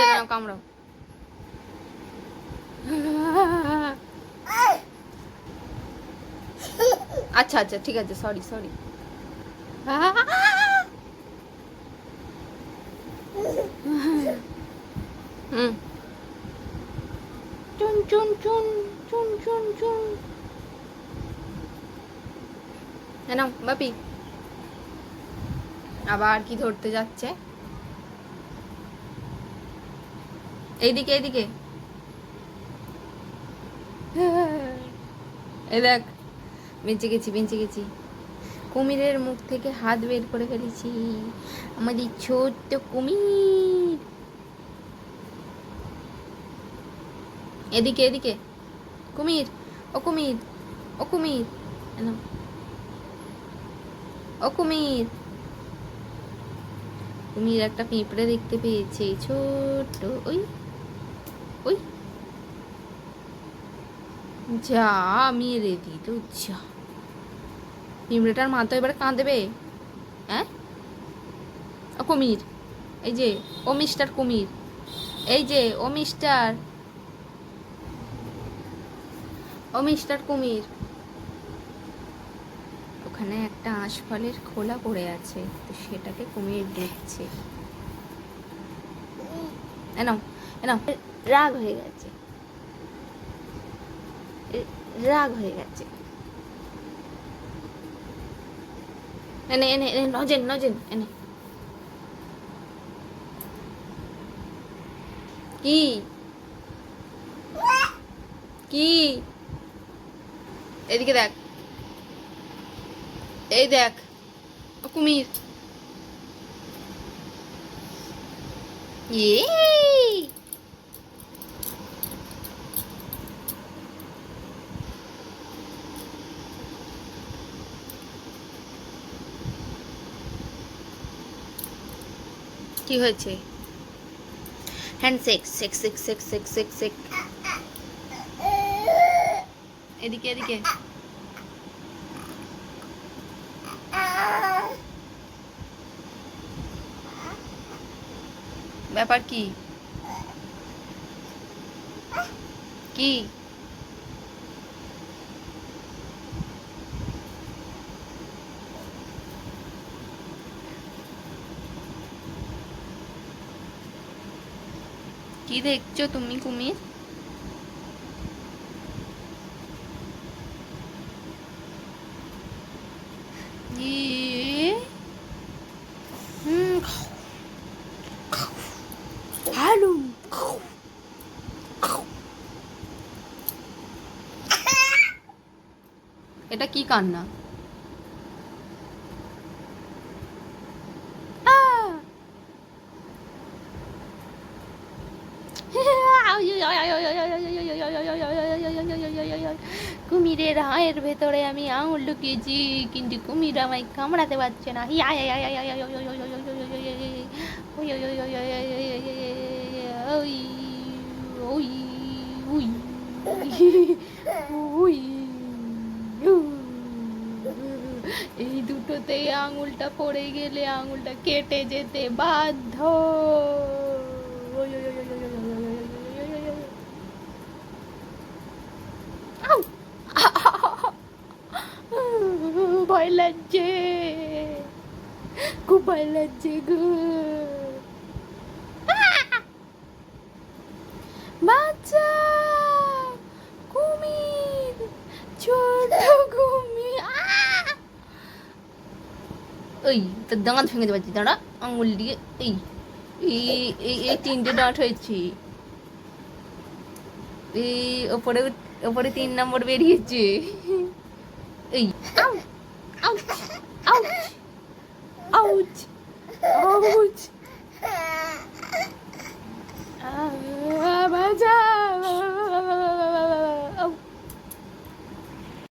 আচ্ছা নাও কামড়াও। আচ্ছা আচ্ছা ঠিক আছে সরি সরি হুম। চুন চুন চুন চুন চুন চুন। নাও বাপি। আবার কি ধরতে যাচ্ছে? এইদিকে এইদিকে। এই দেখ, বেঁচে গেছি বেঁচে গেছি। কুমিরের মুখ থেকে হাত বের করে ফেলেছি। আমাদের ছোট্ট কুমির। এদিকে এদিকে। কুমির, ও কুমির ও কুমির। ও কুমির। কুমির একটা পিঁপড়ে দেখতে পেয়েছে, ছোট্ট ওই ওই। যা মেরে তো যা। পিঁপড়েটার মা তো এবার কাঁদবে হ্যাঁ? ও কুমির। এই যে, ও মিস্টার কুমির। এই যে, ও মিস্টার। ও মিস্টার কুমির। ওখানে একটা আঁশফলের খোলা পড়ে আছে, তো সেটাকে কুমির দেখছে। এনাও এনাও রাগ হয়ে গেছে। রাগ হয়ে গেছে। এনে এনে এনে, নজেন নজেন, এনে। কি? কি? এদিকে দেখ। এই দেখ, কুমির। ইয়ে কি হয়েছে? Handshake shake shake shake shake shake shake. এদিকে এদিকে। ব্যাপার কি? কি? কি দেখছ তুমি কুমির? এটা কি কান্না? কুমিরের হাঁয়ের ভেতরে আমি আঙুল লুকিয়েছি কিন্তু কুমির আমায় কামড়াতে পারছে না এই দুটোতেই আঙুলটা পড়ে গেলে আঙুলটা কেটে যেতে বাধ্য। ভয় লাগছে খুব ভয় লাগছে গো বাচ্চা কুমির, ছোট কুমির! ওই, তোর দাঁত ভেঙে দেবে দাঁড়া, আঙুল দিয়ে, এই এই এই তিনটে ডাঁট হয়েছে। এই, ওপরে ওপরে তিন নম্বর বেরিয়েছে। এই Ouch! Ouch! Ouch! Ouch!